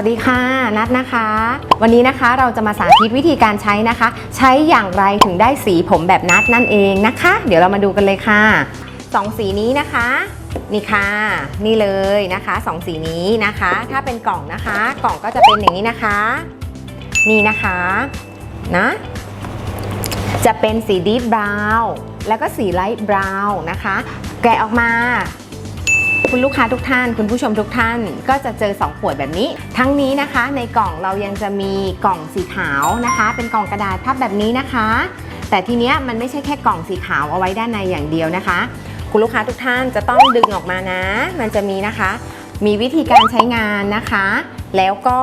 วัสดีค่ะ นัดนะคะ วันนี้นะคะเราจะมาสาธิตวิธีการใช้นะคะ ใช้อย่างไรถึงได้สีผมแบบนัดนั่นเองนะคะ เดี๋ยวเรามาดูกันเลยค่ะสองสีนี้นะคะ นี่ค่ะ นี่เลยนะคะสองสีนี้นะคะ ถ้าเป็นกล่องนะคะ กล่องก็จะเป็นอย่างนี้นะคะ นี่นะคะนะจะเป็นสีดีฟบราวน์แล้วก็สีไลท์บราวน์นะคะ แกะออกมา คุณลูกค้าทุกท่าน คุณผู้ชมทุกท่านก็จะเจอ 2 ขวดแบบนี้ ทั้งนี้นะคะ ในกล่องเรายังจะมีกล่องสีขาวนะคะ เป็นกล่องกระดาษพับแบบนี้นะคะ แต่ทีเนี้ยมันไม่ใช่แค่กล่องสีขาวเอาไว้ด้านในอย่างเดียวนะคะ คุณลูกค้าทุกท่านจะต้องดึงออกมานะ มันจะมีนะคะ มีวิธีการใช้งานนะคะ แล้วก็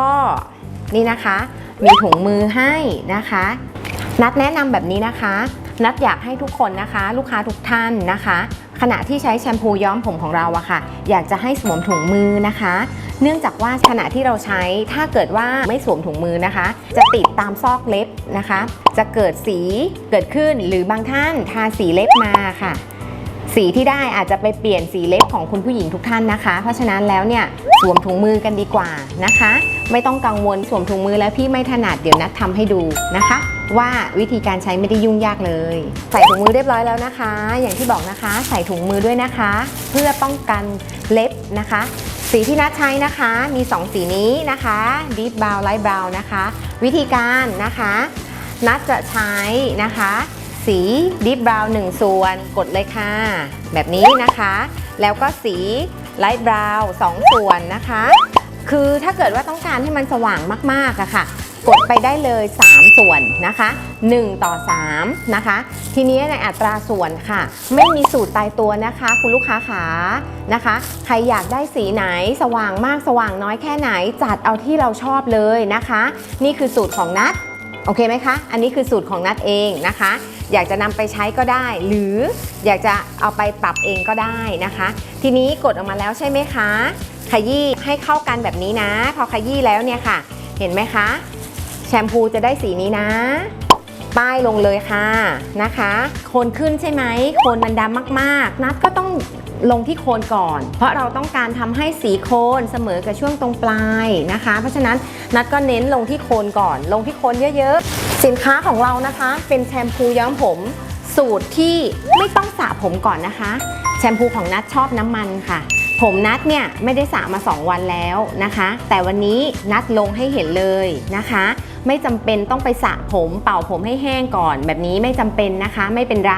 นี่นะคะ มีถุงมือให้นะคะ นัดแนะนำแบบนี้นะคะ นัดอยากให้ทุกคนนะคะ ลูกค้าทุกท่านนะคะ ขณะที่ใช้แชมพูย้อมผมของเราอะค่ะ อยากจะให้สวมถุงมือนะคะ เนื่องจากว่าขณะที่เราใช้ถ้าเกิดว่าไม่สวมถุงมือนะคะ จะติดตามซอกเล็บนะคะ จะเกิดสีเกิดขึ้นหรือบางท่านทาสีเล็บมาค่ะ สีที่ได้อาจจะไปเปลี่ยนสีเล็บของคุณผู้หญิงทุกท่านนะคะ เพราะฉะนั้นแล้วเนี่ยสวมถุงมือกันดีกว่านะคะ ไม่ต้องกังวลสวมถุงมือแล้วพี่ไม่ถนัดเดี๋ยวนัดทำให้ดูนะคะ ว่าวิธีการใช้ไม่ได้ยุ่งยากเลย ใส่ถุงมือเรียบร้อยแล้วนะคะ อย่างที่บอกนะคะ ใส่ถุงมือด้วยนะคะ เพื่อป้องกันเล็บนะคะ สีที่นัดใช้นะคะมี 2 สีนี้นะคะ Deep Brown Light Brown นะคะ วิธีการนะคะ นัดจะใช้นะคะสีดิฟบราวน์1ส่วนกดเลยค่ะ แบบนี้นะคะ แล้วก็สีไลท์บราวน์2ส่วนนะคะ คือถ้าเกิดว่าต้องการให้มันสว่างมากๆอะค่ะ กดไปได้เลย 3 ส่วนนะคะ 1 ต่อ 3 นะคะ ทีนี้ในอัตราส่วนค่ะ ไม่มีสูตรตายตัวนะคะ คุณลูกค้าขานะคะ ใครอยากได้สีไหนสว่างมากสว่างน้อยแค่ไหน จัดเอาที่เราชอบเลยนะคะ นี่คือสูตรของนัดโอเคไหมคะ อันนี้คือสูตรของนัดเองนะคะ อยากจะนำไปใช้ก็ได้ หรืออยากจะเอาไปปรับเองก็ได้นะคะ ทีนี้กดออกมาแล้วใช่ไหมคะ ขยี้ให้เข้ากันแบบนี้นะ พอขยี้แล้วเนี่ยค่ะ เห็นไหมคะ แชมพูจะได้สีนี้นะ ป้ายลงเลยค่ะนะคะ โคนขึ้นใช่ไหมโคนมันดำมากๆ นัดก็ต้องลงที่โคนก่อน เพราะเราต้องการทำให้สีโคนเสมอกับช่วงตรงปลายนะคะ เพราะฉะนั้นนัดก็เน้นลงที่โคนก่อน ลงที่โคนเยอะๆ สินค้าของเรานะคะ เป็นแชมพูย้อมผมสูตรที่ไม่ต้องสระผมก่อนนะคะ แชมพูของนัดชอบน้ำมันค่ะ ผมนัดเนี่ยไม่ได้สระมา 2 วันแล้วนะคะ แต่วันนี้นัดลงให้เห็นเลยนะคะ ไม่จำเป็นต้องไปสระผม เป่าผมให้แห้งก่อน แบบนี้ไม่จำเป็นนะคะ ไม่เป็นไร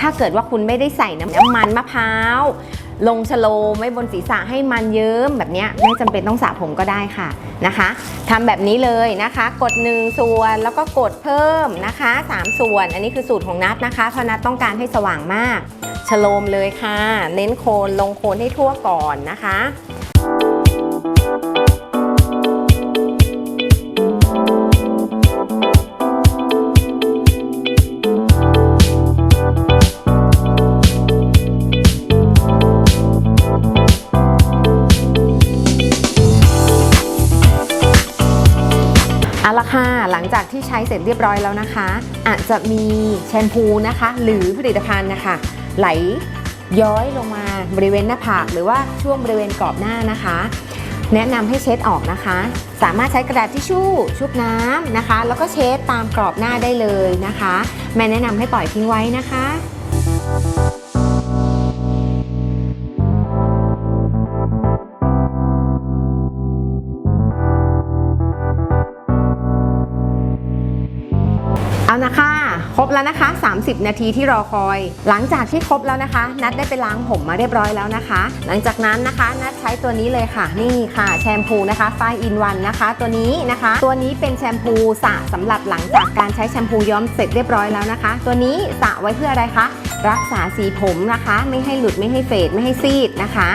ถ้าเกิดว่าคุณไม่ได้ใส่น้ำมันมะพร้าวลงชโลมไว้บนศีรษะให้มันเยิ้มแบบนี้ไม่จำเป็นต้องสระผมก็ได้ค่ะนะคะทำแบบนี้เลยนะคะ กด 1 ส่วนแล้วก็กดเพิ่มนะคะ 3 ส่วน อันนี้คือสูตรของนัดนะคะเพราะนัดต้องการให้สว่างมากชโลมเลยค่ะ เน้นโคนลงโคนให้ทั่วก่อนนะคะ เอาละค่ะ หลังจากที่ใช้เสร็จเรียบร้อยแล้วนะคะ อาจจะมีแชมพูนะคะ หรือผลิตภัณฑ์นะคะ ไหลย้อยลงมาบริเวณหน้าผากหรือว่าช่วงบริเวณกรอบหน้านะคะ แนะนำให้เช็ดออกนะคะ สามารถใช้กระดาษทิชชู่ชุบน้ำนะคะ แล้วก็เช็ดตามกรอบหน้าได้เลยนะคะ แม่แนะนำให้ปล่อยทิ้งไว้นะคะ เอานะคะ ครบแล้วนะคะ 30 นาทีที่รอคอย หลังจากที่ครบแล้วนะคะ นัดได้ไปล้างผมมาเรียบร้อยแล้วนะคะ หลังจากนั้นนะคะ นัดใช้ตัวนี้เลยค่ะ นี่ค่ะแชมพูนะคะไฟอินวันนะคะ ตัวนี้นะคะ ตัวนี้เป็นแชมพูสระสำหรับหลังจากการใช้แชมพูย้อมเสร็จเรียบร้อยแล้วนะคะ ตัวนี้สระไว้เพื่ออะไรคะ รักษาสีผมนะคะ ไม่ให้หลุดไม่ให้เฟดไม่ให้ซีดนะคะ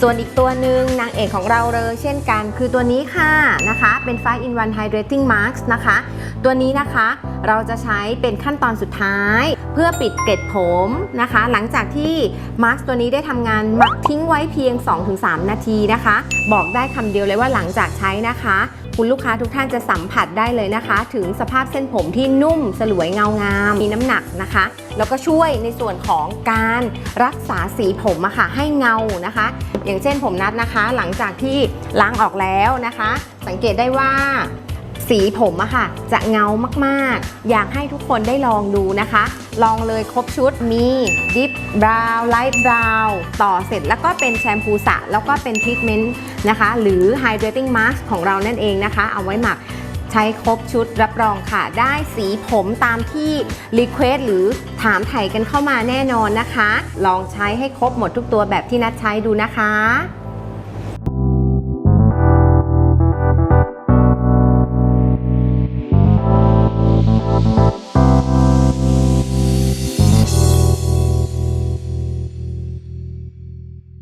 ส่วนอีกตัวหนึ่งนางเอกของเราเลยเช่นกันคือตัวนี้ค่ะนะคะเป็น 5 in 1 hydrating mask นะคะ ตัวนี้นะคะเราจะใช้เป็นขั้นตอนสุดท้าย เพื่อปิดเกล็ดผมนะคะ หลังจากที่มาสก์ตัวนี้ได้ทำงานหมักทิ้งไว้เพียง 2-3 นาทีนะคะ บอกได้คำเดียวเลยว่าหลังจากใช้นะคะ คุณลูกค้าทุกท่านจะสัมผัสได้เลยนะคะ ถึงสภาพเส้นผมที่นุ่มสลวยเงางาม มีน้ำหนักนะคะ แล้วก็ช่วยในส่วนของการรักษาสีผมอะค่ะให้เงานะคะ อย่างเช่นผมนัดนะคะ หลังจากที่ล้างออกแล้วนะคะ สังเกตได้ว่า สีผมอะค่ะ จะเงามากๆ อยากให้ทุกคนได้ลองดูนะคะ ลองเลยครบชุดมีดิฟบราวน์ไลท์บราวน์ต่อเสร็จแล้วก็เป็นแชมพูสระแล้วก็เป็นทรีทเมนต์นะคะ หรือ Hydrating Mask ของเรานั่นเองนะคะ เอาไว้หมักใช้ครบชุดรับรองค่ะ ได้สีผมตามที่รีเควสหรือถามไถ่กันเข้ามาแน่นอนนะคะ ลองใช้ให้ครบหมดทุกตัวแบบที่นัดใช้ดูนะคะ